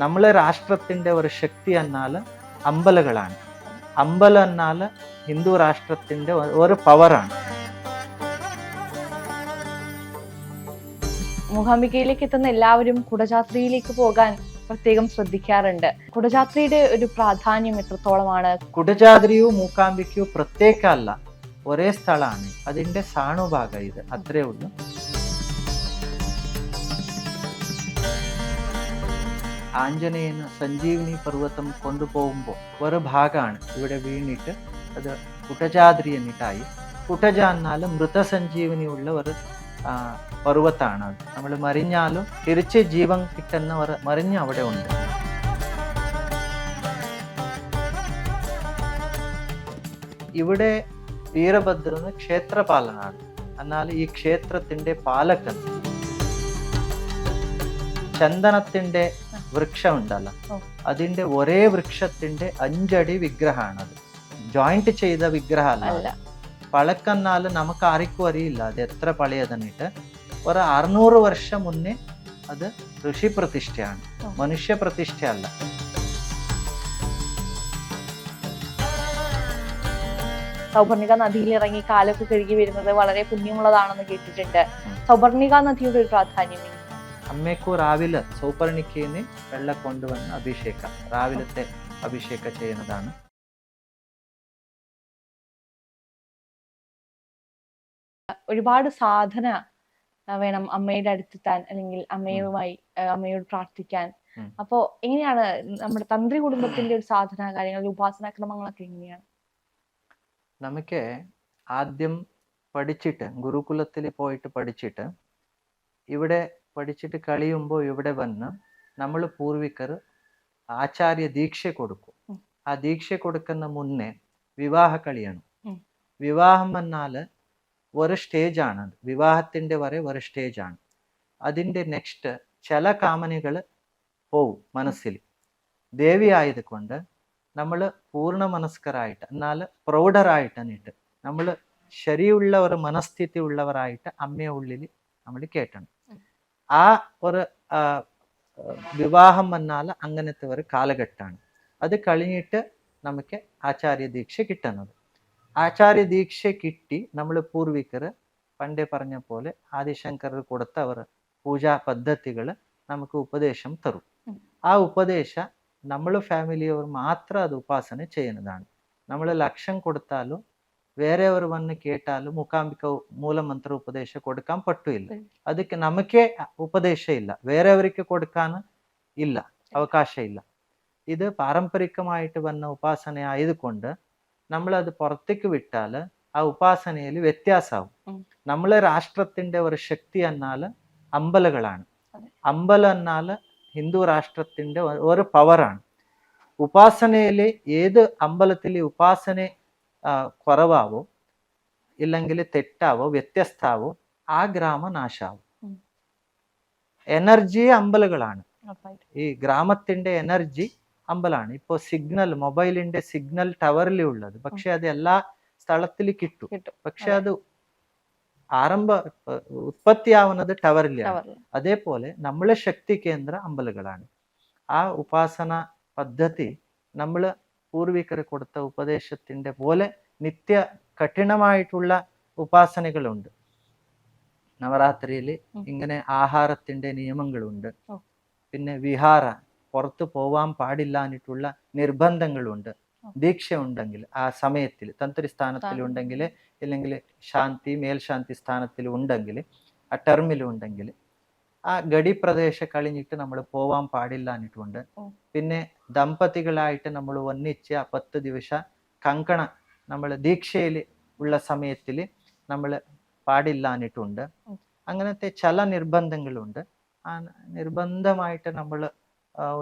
നമ്മളെ രാഷ്ട്രത്തിന്റെ ഒരു ശക്തി എന്നാൽ അമ്പലങ്ങളാണ് അമ്പലം എന്നാൽ ഹിന്ദു രാഷ്ട്രത്തിന്റെ ഒരു പവറാണ്. മുഹാമികയിലേക്ക് എത്തുന്ന എല്ലാവരും കുടജാത്രയിലേക്ക് പോകാൻ പ്രത്യേകം ശ്രദ്ധിക്കാറുണ്ട്. കുടജാത്രയുടെ ഒരു പ്രാധാന്യം എത്രത്തോളമാണ്? കുടജാത്രയോ മൂക്കാംബിക്കോ പ്രത്യേക അല്ല ഒരേ സ്ഥലമാണ്. അതിന്റെ സാണുഭാഗം ഇത്. അത്രേ ഉള്ളൂ. ആഞ്ജനേയന് സഞ്ജീവിനി പർവതം കൊണ്ടുപോകുമ്പോൾ ഒരു ഭാഗമാണ് ഇവിടെ വീണിട്ട് അത് കുട്ടജാദ്രി എന്നിട്ടായി. കുട്ടജ എന്നാൽ മൃതസഞ്ജീവനി ഉള്ള ഒരു പർവത്താണ് അത്. നമ്മൾ മറിഞ്ഞാലും തിരിച്ച് ജീവൻ കിട്ടുന്ന ഒരു മറിഞ്ഞ് അവിടെ ഉണ്ട്. ഇവിടെ വീരഭദ്രന് ക്ഷേത്രപാലനാണ്. എന്നാൽ ഈ ക്ഷേത്രത്തിന്റെ പാലക്കൻ ചന്ദനത്തിന്റെ വൃക്ഷം ഉണ്ടല്ലോ. അതിന്റെ ഒരേ വൃക്ഷത്തിന്റെ അഞ്ചടി വിഗ്രഹമാണ് അത് ജോയിന്റ് ചെയ്ത വിഗ്രഹമല്ല പഴക്കെന്നാൽ നമുക്ക് ആർക്കും അറിയില്ല അത് എത്ര പഴയതെന്നിട്ട്. ഒരു അറുന്നൂറ് വർഷം മുന്നേ അത് ഋഷി പ്രതിഷ്ഠയാണ്. മനുഷ്യ പ്രതിഷ്ഠയല്ല. സൗപർണിക നദിയിൽ ഇറങ്ങി കാലൊക്കെ കഴുകി വരുന്നത് വളരെ പുണ്യമുള്ളതാണെന്ന് കേട്ടിട്ടുണ്ട്. സൗപർണിക നദിയുടെ ഒരു പ്രാധാന്യം? അമ്മയ്ക്കു രാവിലെ സൗപർണിക്കേനെ വെള്ളം കൊണ്ടുവന്ന് അഭിഷേകം രാവിലത്തെ അഭിഷേകം ചെയ്യുന്നതാണ്. ഒരുപാട് സാധന വേണം അമ്മയുടെ അടുത്തെത്താൻ അല്ലെങ്കിൽ അമ്മയുമായി അമ്മയോട് പ്രാർത്ഥിക്കാൻ. അപ്പോ എങ്ങനെയാണ് നമ്മുടെ തന്ത്രി കുടുംബത്തിന്റെ ഒരു സാധന കാര്യങ്ങൾ ഉപാസനാക്രമങ്ങളൊക്കെ എങ്ങനെയാണ്? നമുക്ക് ആദ്യം പഠിച്ചിട്ട് ഗുരുകുലത്തിൽ പോയിട്ട് പഠിച്ചിട്ട് ഇവിടെ പഠിച്ചിട്ട് കളിയുമ്പോൾ ഇവിടെ വന്ന് നമ്മൾ പൂർവികർ ആചാര്യ ദീക്ഷ കൊടുക്കും. ആ ദീക്ഷ കൊടുക്കുന്ന മുന്നേ വിവാഹ കളിയാണ്. വിവാഹം എന്നാൽ ഒരു സ്റ്റേജ് ആണ് അത്. വിവാഹത്തിന്റെ വരെ ഒരു സ്റ്റേജ് ആണ്. അതിന്റെ നെക്സ്റ്റ് ചില കാമനകൾ പോവും മനസ്സിൽ. ദേവി ആയതുകൊണ്ട് നമ്മൾ പൂർണ മനസ്കരായിട്ട് എന്നാൽ പ്രൗഢരായിട്ട് എന്നിട്ട് നമ്മൾ ശരിയുള്ള ഒരു മനസ്ഥിതി ഉള്ളവരായിട്ട് അമ്മയെ ഉള്ളിൽ നമ്മൾ കേട്ടണം. ആ ഒരു വിവാഹം വന്നാൽ അങ്ങനത്തെ ഒരു കാലഘട്ടമാണ്. അത് കഴിഞ്ഞിട്ട് നമുക്ക് ആചാര്യ ദീക്ഷ കിട്ടുന്നത് ആചാര്യ ദീക്ഷ കിട്ടി നമ്മൾ പൂർവികർ പണ്ടേ പറഞ്ഞ പോലെ ആദിശങ്കർ കൊടുത്ത അവർ പൂജാ പദ്ധതികൾ നമുക്ക് ഉപദേശം തരും. ആ ഉപദേശ നമ്മൾ ഫാമിലിയവർ മാത്രം അത് ഉപാസന ചെയ്യുന്നതാണ്. നമ്മൾ ലക്ഷം കൊടുത്താലും വേറെയവർ വന്ന് കേട്ടാലും മൂകാംബിക മൂലമന്ത്ര ഉപദേശ കൊടുക്കാൻ പറ്റില്ല ഉം. ಅದಕ್ಕೆ ನಮಗೇ ಉಪದೇಶ ಇಲ್ಲ ಬೇರೆಯವರಿಗೆ കൊടുക്കാൻ ಇಲ್ಲ ಅವಕಾಶ ಇಲ್ಲ ഇത് പാരമ്പരികമായിട്ട് വന്ന ഉപാസന ആയതുകൊണ്ട് നമ്മൾ അത് പുറത്തേക്ക് വിട്ടാൽ ആ ഉപാസനയിൽ വ്യത്യാസമാവും ഉം. നമ്മളെ രാഷ്ട്രത്തിന്റെ ഒരു ശക്തി എന്നാൽ അമ്പലങ്ങളാണ് അതെ. അമ്പലം എന്നാൽ ഹിന്ദു രാഷ്ട്രത്തിന്റെ ഒ- ഒരു പവറാണ് ഉപാസനയിൽ ഏത് അമ്പലത്തിൽ ഉപാസന ആ, കുറവാവോ. ഇല്ലെങ്കിൽ തെറ്റാവോ വ്യത്യസ്താവോ. ആ ഗ്രാമ നാശാവും. എനർജി അമ്പലുകളാണ്. ഈ ഗ്രാമത്തിന്റെ എനർജി അമ്പലാണ് ഇപ്പോൾ സിഗ്നൽ മൊബൈലിന്റെ സിഗ്നൽ ടവറിൽ ഉള്ളത്. പക്ഷെ അത് എല്ലാ സ്ഥലത്തിൽ കിട്ടും. പക്ഷെ അതെ. ആരംഭ ഉത്പത്തിയാവുന്നത് ടവറിലാണ്. അതേപോലെ നമ്മളെ ശക്തി കേന്ദ്ര അമ്പലുകളാണ്. ആ ഉപാസന പദ്ധതി നമ്മൾ പൂർവികർ കൊടുത്ത ഉപദേശത്തിന്റെ പോലെ നിത്യ കഠിനമായിട്ടുള്ള ഉപാസനകളുണ്ട്. നവരാത്രിയിൽ ഇങ്ങനെ ആഹാരത്തിന്റെ നിയമങ്ങളുണ്ട്. പിന്നെ വിഹാര പുറത്തു പോവാൻ പാടില്ലാഞ്ഞിട്ടുള്ള നിർബന്ധങ്ങളുണ്ട്. ദീക്ഷ ഉണ്ടെങ്കിൽ ആ സമയത്തിൽ തന്ത്രി സ്ഥാനത്തിൽ ഉണ്ടെങ്കിൽ ഇല്ലെങ്കിൽ ശാന്തി മേൽശാന്തി സ്ഥാനത്തിൽ ഉണ്ടെങ്കിൽ ആ ടെർമിൽ ഉണ്ടെങ്കിൽ ആ ഗഡി കളിഞ്ഞിട്ട് നമ്മൾ പോവാൻ പാടില്ല എന്നിട്ടുണ്ട്. പിന്നെ ദമ്പതികളായിട്ട് നമ്മൾ ഒന്നിച്ച് ആ പത്ത് ദിവസം കങ്കണ നമ്മൾ ദീക്ഷയിൽ ഉള്ള സമയത്തിൽ നമ്മൾ പാടില്ല എന്നിട്ടുണ്ട്. അങ്ങനത്തെ ചില നിർബന്ധങ്ങളുണ്ട്. ആ നിർബന്ധമായിട്ട് നമ്മൾ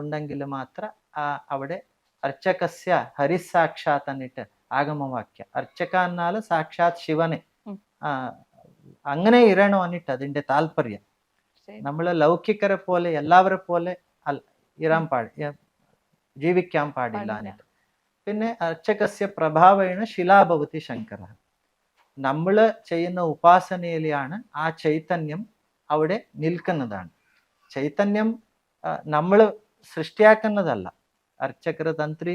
ഉണ്ടെങ്കിൽ മാത്രം ആ അവിടെ അർച്ചകസ്യ ഹരിസാക്ഷാത്ത് എന്നിട്ട് ആഗമവാക്യ. അർച്ചക എന്നാൽ സാക്ഷാത് ശിവനെ. അങ്ങനെ ഇരണോ എന്നിട്ട് അതിന്റെ താല്പര്യം. നമ്മൾ ലൗകികരെ പോലെ എല്ലാവരെ പോലെ ഇറാൻ പാടി ജീവിക്കാൻ പാടില്ല. എന്നിട്ട്. പിന്നെ അർച്ചകസ്യ പ്രഭാവേണ ശിലാഭവതി ശങ്കര. നമ്മൾ ചെയ്യുന്ന ഉപാസനയിലാണ് ആ ചൈതന്യം അവിടെ നിൽക്കുന്നതാണ്. ചൈതന്യം നമ്മൾ സൃഷ്ടിയാക്കുന്നതല്ല. അർച്ചകർ തന്ത്രി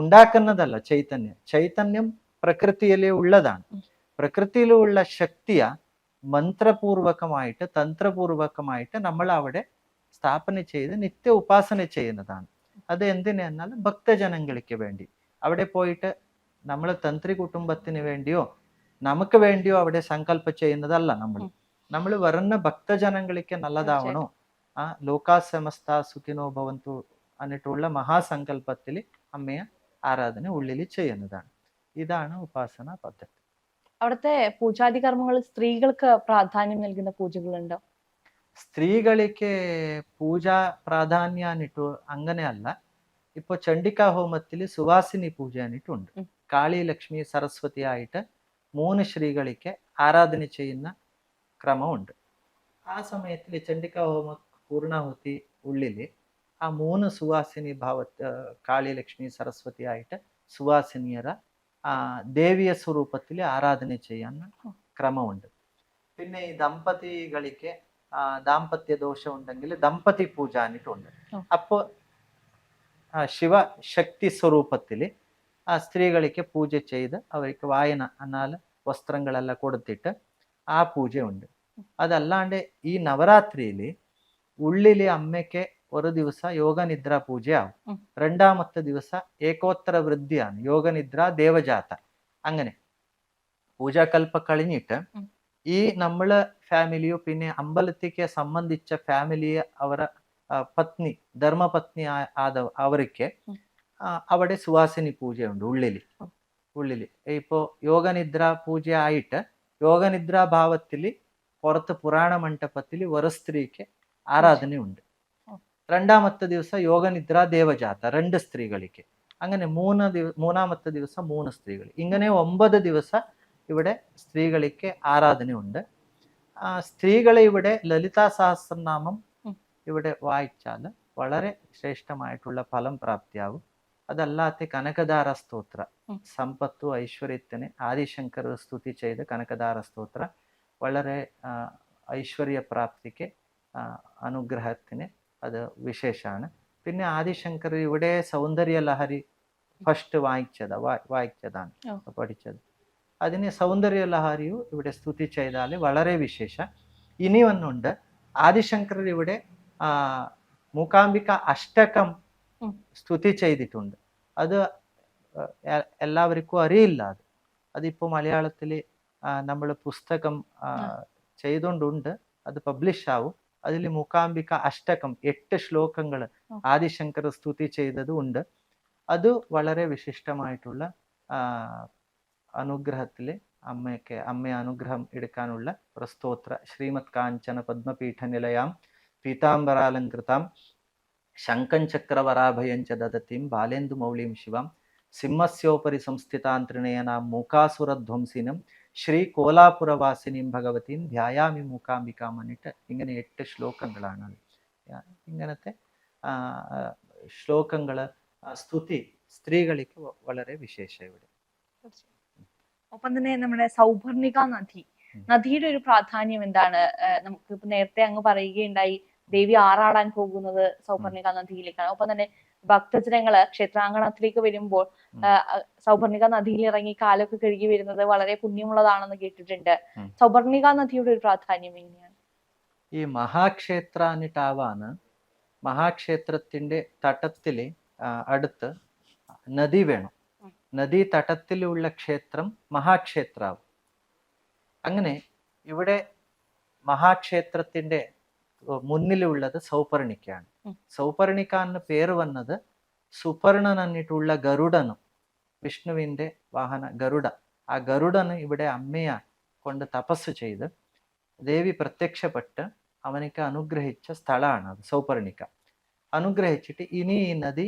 ഉണ്ടാക്കുന്നതല്ല ചൈതന്യം. ചൈതന്യം പ്രകൃതിയിലെ ഉള്ളതാണ്. പ്രകൃതിയിലുള്ള ശക്തിയ മന്ത്രപൂർവകമായിട്ട് തന്ത്രപൂർവകമായിട്ട് നമ്മൾ അവിടെ സ്ഥാപന ചെയ്ത് നിത്യ ഉപാസന ചെയ്യുന്നതാണ്. അത് എന്തിനെന്നാൽ ഭക്തജനങ്ങൾക്ക് വേണ്ടി. അവിടെ പോയിട്ട് നമ്മൾ തന്ത്രി കുടുംബത്തിന് വേണ്ടിയോ നമുക്ക് വേണ്ടിയോ അവിടെ സങ്കല്പ ചെയ്യുന്നതല്ല നമ്മൾ. നമ്മൾ വരുന്ന ഭക്തജനങ്ങൾക്ക് നല്ലതാവണോ? ആ ലോകാ സമസ്ത സുഖിനോ ഭവന്തു എന്നിട്ടുള്ള മഹാസങ്കല്പത്തിൽ അമ്മയെ ആരാധന ഉള്ളിൽ ചെയ്യുന്നതാണ്. ഇതാണ് ഉപാസന പദ്ധതി. അവിടുത്തെ പൂജാതി കർമ്മങ്ങളിൽ സ്ത്രീകൾക്ക് പ്രാധാന്യം നൽകുന്ന പൂജകളുണ്ടോ? സ്ത്രീകളിക്ക് പൂജ പ്രാധാന്യാനിട്ടു അങ്ങനെയല്ല. ഇപ്പൊ ചണ്ഡിക ഹോമത്തിൽ സുവാസിനി പൂജ എന്നിട്ടുണ്ട് കാളി ലക്ഷ്മി സരസ്വതി ആയിട്ട് മൂന്ന് സ്ത്രീകളിക്ക് ആരാധന ചെയ്യുന്ന ക്രമമുണ്ട്. ആ സമയത്തിൽ ചണ്ഡിക ഹോമ പൂർണാഹുതി ഉള്ളിൽ ആ മൂന്ന് സുവാസിനി ഭാവ കാളി ലക്ഷ്മി സരസ്വതി ആയിട്ട് സുവാസിനിയര ആ ദേവിയ സ്വരൂപത്തിൽ ആരാധന ചെയ്യാൻ ക്രമമുണ്ട്. പിന്നെ ഈ ദമ്പതികളിക്ക് ദാമ്പത്യ ദോഷം ഉണ്ടെങ്കിൽ ദമ്പതി പൂജ എന്നിട്ടുണ്ട്. അപ്പോ ശിവ ശക്തി സ്വരൂപത്തിൽ ആ സ്ത്രീകളിക്ക് പൂജ ചെയ്ത് അവർക്ക് വായന എന്നാൽ വസ്ത്രങ്ങളെല്ലാം കൊടുത്തിട്ട് ആ പൂജയുണ്ട്. അതല്ലാണ്ട് ഈ നവരാത്രിയിൽ ഉള്ളിലെ അമ്മയ്ക്ക് ഒരു ദിവಸ യോഗനിദ്ര ಪೂಜೆ രണ്ടാമത്തെ ദിവസം ഏകോത്തര വൃദ്ധിയാണ്. യോഗനിദ്ര ദേവജാത. അങ്ങനെ പൂജാകൽപ്പ കഴിഞ്ഞിട്ട് ഈ നമ്മൾ ഫാമിലിയോ പിന്നെ അമ്പലത്തേക്ക് സംബന്ധിച്ച ഫാമിലിയെ അവരെ പത്നി ധർമ്മപത്നി ആദവ അവർക്ക് അവിടെ സുവാസിനി പൂജയുണ്ട് ഉള്ളിൽ. ഉള്ളിൽ. ഇപ്പോ യോഗനിദ്ര പൂജ ആയിട്ട് യോഗനിദ്രാഭാവത്തിൽ പുറത്ത് പുരാണ മണ്ഡപത്തിൽ ഒരു സ്ത്രീക്ക് ആരാധനയുണ്ട്. രണ്ടാമത്തെ ദിവസം യോഗനിദ്ര ദേവജാത രണ്ട് സ്ത്രീകളിക്ക് അങ്ങനെ മൂന്ന് ദിവ മൂന്നാമത്തെ ദിവസം മൂന്ന് സ്ത്രീകൾ. ഇങ്ങനെ ഒമ്പത് ദിവസം ഇവിടെ സ്ത്രീകളിക്ക് ആരാധനയുണ്ട്. സ്ത്രീകളെ ഇവിടെ ലളിതാ സഹസ്രനാമം ഇവിടെ വായിച്ചാൽ വളരെ ശ്രേഷ്ഠമായിട്ടുള്ള ഫലം പ്രാപ്തിയാവും. അതല്ലാത്ത കനകദാര സ്തോത്ര സമ്പത്തു ഐശ്വര്യത്തിന് ആദിശങ്കർ സ്തുതി ചെയ്ത കനകദാര സ്തോത്ര വളരെ ഐശ്വര്യ പ്രാപ്തിക്ക് അനുഗ്രഹത്തിന് അത് വിശേഷമാണ്. പിന്നെ ആദിശങ്കർ ഇവിടെ സൗന്ദര്യ ലഹരി ഫസ്റ്റ് വായിച്ചത് വായിച്ചതാണ് പഠിച്ചത്. അതിന് സൗന്ദര്യ ലഹരിയു ഇവിടെ സ്തുതി ചെയ്താൽ വളരെ വിശേഷ. ഇനി ഒന്നുണ്ട് ആദിശങ്കർ ഇവിടെ മൂകാംബിക അഷ്ടകം. സ്തുതി ചെയ്തിട്ടുണ്ട്. അത് എല്ലാവർക്കും അറിയില്ല അത്. അതിപ്പോൾ മലയാളത്തിൽ നമ്മൾ പുസ്തകം ചെയ്തുകൊണ്ടുണ്ട് അത് പബ്ലിഷ് ആവും. അതിൽ മൂകാംബിക അഷ്ടകം എട്ട് ശ്ലോകങ്ങൾ. ആദിശങ്കർ സ്തുതി ചെയ്തതും ഉണ്ട്. അത് വളരെ വിശിഷ്ടമായിട്ടുള്ള അനുഗ്രഹത്തിൽ അമ്മയ്ക്ക് അമ്മയെ അനുഗ്രഹം എടുക്കാനുള്ള പ്രസ്തോത്ര സ്തോത്ര ശ്രീമത് കാഞ്ചന പത്മപീഠ നിലയാം. പീതാംബരാലങ്കൃതാം ശങ്കൻ ചക്രവരാഭയം ചതത്തിയും ബാലേന്ദു മൗളിയും ശിവം. സിംഹസ്യോപരി സംസ്ഥിതാൻ മൂക്കാസുരധ്വംസിനും മൂകാസുരധ്വംസിനും ശ്രീ കോലാപുരവാസിനിയും ഭഗവതിയും ധ്യായാമി മൂക്കാംബിക്കാം എന്നിട്ട് ഇങ്ങനെ എട്ട് ശ്ലോകങ്ങളാണ് ഇങ്ങനത്തെ ആ, സ്തുതി സ്ത്രീകൾക്ക് വളരെ വിശേഷ ഇവിടെ. ഒപ്പം തന്നെ നമ്മുടെ സൗഭർണിക നദി. നദിയുടെ ഒരു പ്രാധാന്യം എന്താണ്? നമുക്ക് ഇപ്പൊ നേരത്തെ അങ്ങ് പറയുകയുണ്ടായി ദേവി ആറാടാൻ പോകുന്നത് സൗഭർണിക നദിയിലേക്കാണ്. ഒപ്പം തന്നെ ഭക്തജനങ്ങൾ ക്ഷേത്രാങ്കണത്തിലേക്ക് വരുമ്പോൾ സൗഭർണിക നദിയിൽ ഇറങ്ങി കാലൊക്കെ കഴുകി വരുന്നത് വളരെ പുണ്യമുള്ളതാണെന്ന് കേട്ടിട്ടുണ്ട്. സൗപർണിക നദിയുടെ ഒരു പ്രാധാന്യം എങ്ങനെയാണ്? ഈ മഹാക്ഷേത്ര എന്നിട്ടാവാണ് മഹാക്ഷേത്രത്തിന്റെ തട്ടത്തിൽ അടുത്ത് നദി വേണം. നദീ തട്ടത്തിലുള്ള ക്ഷേത്രം മഹാക്ഷേത്രാവും. അങ്ങനെ ഇവിടെ മഹാക്ഷേത്രത്തിന്റെ ഏർ മുന്നിലുള്ളത് സൗപർണിക്കാണ്. സൗപർണിക എന്ന പേര് വന്നത് സുപർണൻ എന്നിട്ടുള്ള ഗരുഡനും വിഷ്ണുവിന്റെ വാഹന ഗരുഡ. ആ ഗരുഡന് ഇവിടെ അമ്മയെ കൊണ്ട് തപസ് ചെയ്ത് ദേവി പ്രത്യക്ഷപ്പെട്ട് അവനിക്ക് അനുഗ്രഹിച്ച സ്ഥലമാണ് അത് സൗപർണിക അനുഗ്രഹിച്ചിട്ട് ഇനി ഈ നദി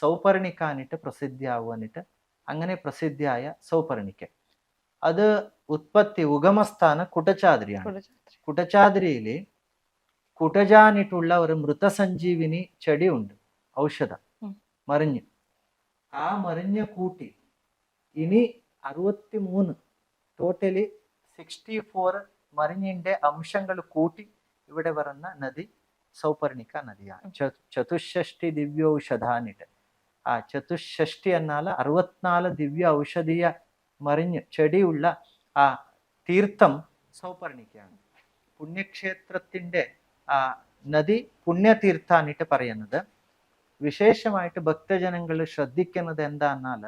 സൗപർണിക എന്നിട്ട് പ്രസിദ്ധിയാവുന്നിട്ട് അങ്ങനെ പ്രസിദ്ധിയായ സൗപർണിക്ക. അത് ഉത്പത്തി ഉഗമസ്ഥാന കുടച്ചാദ്രിയാണ്. കുടച്ചാദ്രിയിൽ കുടജാനിട്ടുള്ള ഒരു മൃതസഞ്ജീവിനി ചെടിയുണ്ട് ഔഷധം. ഔഷധ മറിഞ്ഞ്. ആ മറിഞ്ഞ കൂട്ടി ഇനി അറുപത്തി മൂന്ന് ടോട്ടലി സിക്സ്റ്റി ഫോർ മറിഞ്ഞിന്റെ അംശങ്ങൾ കൂട്ടി ഇവിടെ വരുന്ന നദി സൗപർണിക നദിയാണ്. ചതുഷഷ്ടി ചതുഷ്ഷഷ്ടി ദിവ്യൌഷധാനിട്ട്. ആ ചതുഷ്ഷഷ്ടി എന്നാൽ അറുപത്തിനാല് ദിവ്യ ഔഷധീയ മറിഞ്ഞ് ചെടിയുള്ള ആ തീർത്ഥം സൗപർണിക്കയാണ്. പുണ്യക്ഷേത്രത്തിന്റെ നദി പുണ്യതീർത്ഥാനിട്ട് പറയുന്നത് വിശേഷമായിട്ട് ഭക്തജനങ്ങൾ ശ്രദ്ധിക്കുന്നത് എന്താന്നാൽ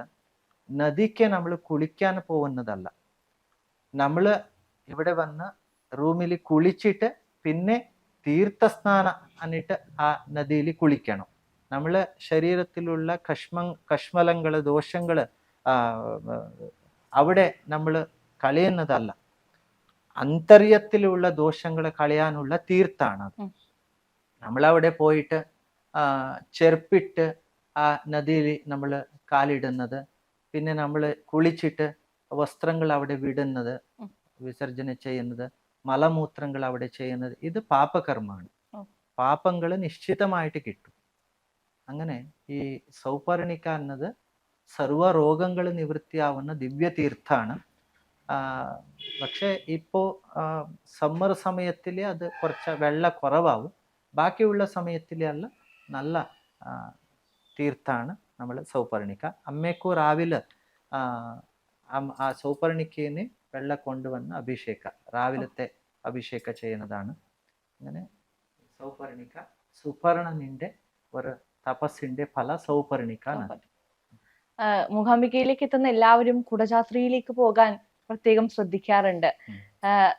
നദിക്ക് നമ്മൾ കുളിക്കാൻ പോകുന്നതല്ല. നമ്മൾ ഇവിടെ വന്ന് റൂമിൽ കുളിച്ചിട്ട് പിന്നെ തീർത്ഥസ്നാന എന്നിട്ട് ആ നദിയിൽ കുളിക്കണം. നമ്മൾ ശരീരത്തിലുള്ള കഷ്മ കഷ്മലങ്ങൾ ദോഷങ്ങൾ അവിടെ നമ്മൾ കളയുന്നതല്ല. അന്തര്യത്തിലുള്ള ദോഷങ്ങൾ കളയാനുള്ള തീർത്ഥാണ് അത്. നമ്മളവിടെ പോയിട്ട് ആ, ചെരുപ്പിട്ട് ആ നദിയിൽ നമ്മൾ കാലിടുന്നത് പിന്നെ നമ്മൾ കുളിച്ചിട്ട് വസ്ത്രങ്ങൾ അവിടെ വിടുന്നത്. വിസർജന ചെയ്യുന്നത് മലമൂത്രങ്ങൾ അവിടെ ചെയ്യുന്നത് ഇത് പാപകർമ്മമാണ്. പാപങ്ങൾ നിശ്ചിതമായിട്ട് കിട്ടും അങ്ങനെ ഈ സൗപർണിക്ക എന്നത് സർവ രോഗങ്ങൾ നിവൃത്തിയാവുന്ന ദിവ്യതീർത്ഥാണ് പക്ഷേ ഇപ്പോൾ സമ്മർ സമയത്തിൽ അത് കുറച്ച് വെള്ള കുറവാകും ബാക്കിയുള്ള സമയത്തിലല്ല നല്ല തീർത്താണ് നമ്മൾ സൗപർണിക്ക. അമ്മയ്ക്കു രാവിലെ ആ, സൗപർണിക്കേനെ വെള്ള കൊണ്ടുവന്ന് അഭിഷേക രാവിലത്തെ അഭിഷേക ചെയ്യുന്നതാണ്. അങ്ങനെ സൗപർണിക സുപർണനിന്റെ ഒരു തപസ്സിന്റെ ഫല സൗപർണിക മുഖാംബികയിലേക്ക് എത്തുന്ന എല്ലാവരും കുടജാത്രയിലേക്ക് പോകാൻ പ്രത്യേകം ശ്രദ്ധിക്കാറുണ്ട്.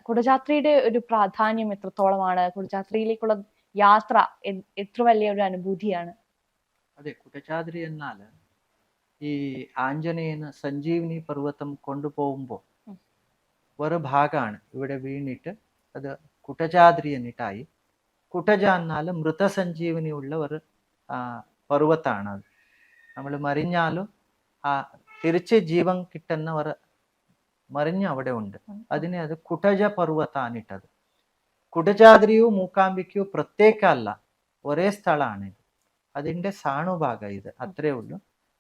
കുടജാത്രയുടെ ഒരു പ്രാധാന്യം എത്രത്തോളമാണ്? കുടജാത്രയിലേക്കുള്ള യാത്ര എത്ര വലിയ ഒരു അനുഭൂതിയാണ്? അതെ കുടജാദ്രി എന്നാൽ ഈ ആഞ്ജനേയന് സഞ്ജീവനി പർവതം കൊണ്ടുപോകുമ്പോൾ. ഒരു ഭാഗമാണ് ഇവിടെ വീണിട്ട് അത് കുടജാദ്രി എന്നിട്ടായി. കുടജ എന്നാൽ മൃതസഞ്ജീവനി ഉള്ള ഒരു ആ, പർവതാണ് അത് നമ്മൾ മറിഞ്ഞാലും ആ തിരിച്ച് ജീവൻ കിട്ടുന്ന ഒരു മറിഞ്ഞ് അവിടെ ഉണ്ട് അതിനെ അത് കുടജ പർവതാനിട്ടത് കുടജാദ്രിയു മൂക്കാംബിക്കു പ്രത്യേക അല്ല ഒരേ സ്ഥലമാണ് ഇത് അതിന്റെ സാണുഭാഗ ഇത്. അത്രേ ഉള്ളൂ.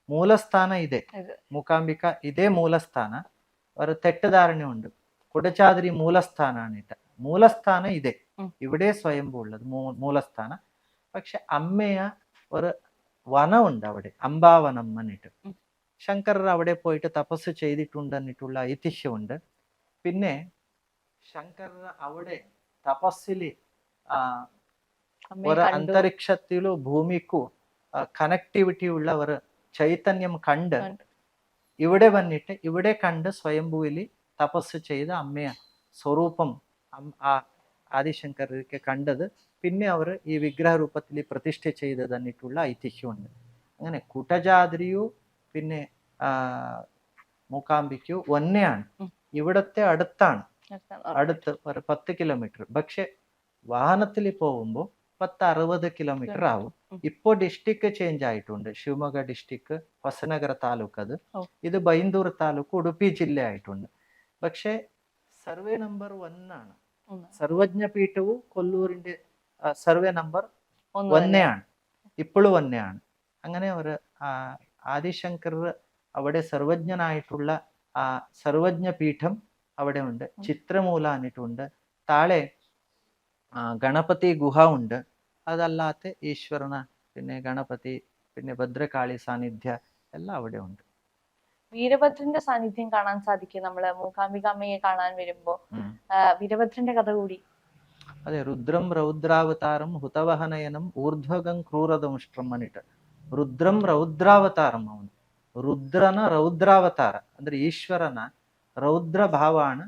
മൂലസ്ഥാനം ಇದೆ ಮೂಕಾಂಬಿಕ ഇതേ മൂലസ്ഥാന. ಅವರ ತೆಟ್ಟಧಾರಣೆ ಉಂಟು ಕೊಡಚಾದ್ರಿ ಮೂಲಸ್ಥಾನ ಅನಿಟ ಮೂಲಸ್ಥಾನ ಇದೆ ഇവിടെ സ്വയംഭൂ ഉള്ളത് മൂലസ്ഥാന. പക്ഷെ അമ്മയ ഒരു വനമുണ്ട് അവിടെ. അംബാവനം ശങ്കരർ അവിടെ പോയിട്ട് തപസ് ചെയ്തിട്ടുണ്ടെന്നിട്ടുള്ള ഐതിഹ്യമുണ്ട് പിന്നെ ശങ്കരർ അവിടെ തപസ്സിൽ ഒരു കണ്ടു. ഭൂമിക്കു കണക്ടിവിറ്റി ഉള്ള ഒരു ചൈതന്യം കണ്ട്. ഇവിടെ വന്നിട്ട് ഇവിടെ കണ്ട് സ്വയംഭൂവിൽ തപസ് ചെയ്ത അമ്മയ സ്വരൂപം ആ ആദിശങ്കരൊക്കെ കണ്ടത് പിന്നെ അവർ ഈ വിഗ്രഹ രൂപത്തിൽ പ്രതിഷ്ഠ ചെയ്ത് തന്നിട്ടുള്ള ഐതിഹ്യമുണ്ട് അങ്ങനെ കുടജാദ്രിയു പിന്നെ ആ, മൂകാംബിക്കു ഒന്നെയാണ് ഉം. ഇവിടത്തെ അടുത്താണ് നിർത്താൻ അടുത്ത് ഒരു പത്ത് കിലോമീറ്റർ പക്ഷെ വാഹനത്തിൽ പോകുമ്പോൾ പത്ത് അറുപത് കിലോമീറ്റർ ആവും ഉം. ഇപ്പോൾ ഡിസ്ട്രിക്ട് ചേഞ്ച് ആയിട്ടുണ്ട് ಶಿವಮೊಗ್ಗ ഡിസ്ട്രിക്ട് ಹೊಸನಗರ ತಾಲೂಕು ಅದು ഓ. ഇത് ബൈന്ദൂർ താലൂക്ക് ഉടുപ്പി ജില്ല ആയിട്ടുണ്ട് പക്ഷെ സർവേ നമ്പർ ഒൻ ആണ് ഒന്ന്. സർവജ്ഞ പീഠവും കൊല്ലൂരിന്റെ ആ, സർവേ നമ്പർ ഒന്ന് തന്നെ. ഒന്നെയാണ് ഇപ്പോഴും ഒന്നെയാണ് അങ്ങനെ ഒരു ആ, ആദിശങ്കർ അവിടെ സർവജ്ഞനായിട്ടുള്ള ആ സർവജ്ഞ പീഠം അവിടെ ഉണ്ട് ചിത്രമൂല എന്നിട്ടുണ്ട് താഴെ ഗണപതി ഗുഹ ഉണ്ട്. അതല്ലാത്ത ഈശ്വരന പിന്നെ ഗണപതി പിന്നെ ഭദ്രകാളി സാന്നിധ്യ എല്ലാം അവിടെ ഉണ്ട് വീരഭദ്രന്റെ സാന്നിധ്യം കാണാൻ സാധിക്കും നമ്മൾ. മൂകാംബികാമ്മയെ കാണാൻ വരുമ്പോ. വീരഭദ്രന്റെ കഥ കൂടി. അതെ രുദ്രം രൗദ്രാവതാരം ഹുതവഹനയനം ഊർധ്വകം ക്രൂരദംഷ്ടം എന്നിട്ട് ರುದ್ರಂ ರೌದ್ರಾವತಾರಂ ಅವನು ರುದ್ರನ ರೌದ್ರಾವತಾರ ಅಂದ್ರೆ ಈಶ್ವರನ ರೌದ್ರ ಭಾವಾಣ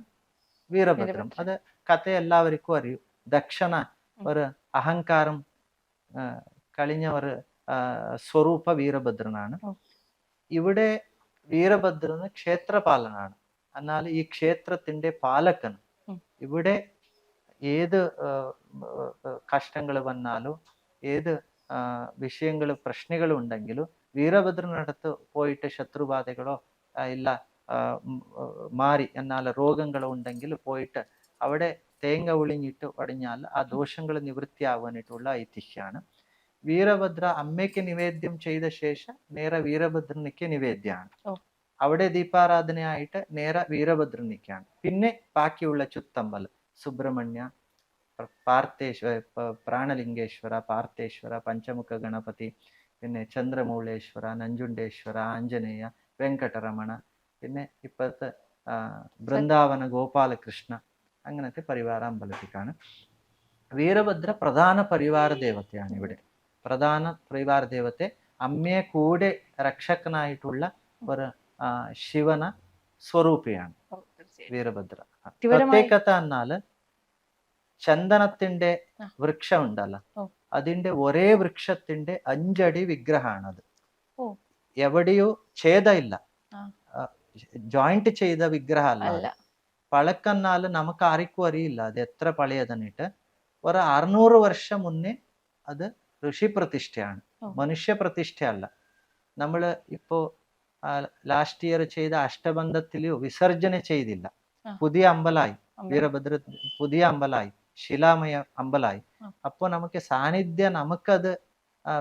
വീരഭദ്രം. അത് കഥ എല്ലാവർക്കും അറിയും ദക്ഷണ ഒരു അഹങ്കാരം കളിഞ്ഞ ഒരു സ്വരൂപ വീരഭദ്രനാണ്. ഇവിടെ വീരഭദ്രന് ക്ഷേത്രപാലനാണ്. എന്നാൽ ഈ ക്ഷേത്രത്തിന്റെ പാലകൻ ഇവിടെ ഏത് കഷ്ടങ്ങൾ വന്നാലും ഏത് വിഷയങ്ങൾ പ്രശ്നങ്ങളും ഉണ്ടെങ്കിലും വീരഭദ്രനടുത്ത് പോയിട്ട് ശത്രുബാധകളോ ഇല്ല മാറി എന്നാൽ രോഗങ്ങളോ ഉണ്ടെങ്കിൽ പോയിട്ട് അവിടെ തേങ്ങ ഒളിഞ്ഞിട്ട് ഒടിഞ്ഞാൽ ആ ദോഷങ്ങൾ നിവൃത്തിയാവാനായിട്ടുള്ള ഐതിഹ്യമാണ്. വീരഭദ്ര അമ്മയ്ക്ക് നിവേദ്യം ചെയ്ത ശേഷം നേരെ വീരഭദ്രനിക്ക് നിവേദ്യമാണ്. അവിടെ ദീപാരാധനയായിട്ട് നേരെ വീരഭദ്രനിക്കാണ്. പിന്നെ ബാക്കിയുള്ള ചുത്തമ്പൽ സുബ്രഹ്മണ്യ പാർത്ഥേശ്വര പ്രാണലിംഗേശ്വര പാർത്ഥേശ്വര പഞ്ചമുഖ ഗണപതി പിന്നെ ചന്ദ്രമൂളേശ്വര നഞ്ചുണ്ടേശ്വര ആഞ്ജനേയ വെങ്കടരമണ പിന്നെ ഇപ്പോഴത്തെ ബൃന്ദാവന ഗോപാലകൃഷ്ണ അങ്ങനത്തെ പരിവാര അമ്പലത്തിക്കാണ്. വീരഭദ്ര പ്രധാന പരിവാര ദേവതയാണ് ഇവിടെ. പ്രധാന പരിവാര ദേവತೆ അമ്മയെ കൂടെ രക്ഷകനായിട്ടുള്ള ഒരു ശിവന സ്വരൂപിയാണ് വീരഭദ്ര. പ്രത്യേകത എന്നാൽ ചന്ദനത്തിന്റെ. വൃക്ഷം ഉണ്ടല്ലോ അതിന്റെ ഒരേ വൃക്ഷത്തിന്റെ അഞ്ചടി വിഗ്രഹമാണത് അത് എവിടെയോ ഛേദ ഇല്ല ആ. ജോയിന്റ് ചെയ്ത വിഗ്രഹമല്ല പഴക്കന്നാൽ നമുക്ക് ആർക്കും അറിയില്ല അത് എത്ര പഴയതെന്നിട്ട്. ഒരു അറുന്നൂറ് വർഷം മുന്നേ അത് ഋഷി പ്രതിഷ്ഠയാണ് മനുഷ്യ പ്രതിഷ്ഠയല്ല നമ്മൾ ഇപ്പോ ലാസ്റ്റ് ഇയർ ചെയ്ത അഷ്ടബന്ധത്തിലോ വിസർജന ചെയ്തില്ല. പുതിയ അമ്പലായി. വീരഭദ്ര പുതിയ അമ്പലായി. ശിലാമയ അമ്പലായി. ആ. അപ്പോൾ നമുക്ക് സാന്നിധ്യം നമുക്കത്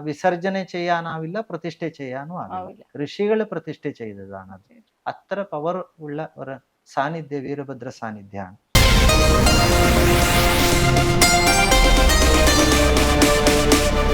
വിസർജന ചെയ്യാനാവില്ല പ്രതിഷ്ഠ ചെയ്യാനും ആവില്ല. ഋഷികൾ പ്രതിഷ്ഠ ചെയ്തതാണ് അത് അത്ര പവർ ഉള്ള ഒരു സാന്നിധ്യ വീരഭദ്ര സാന്നിധ്യമാണ്.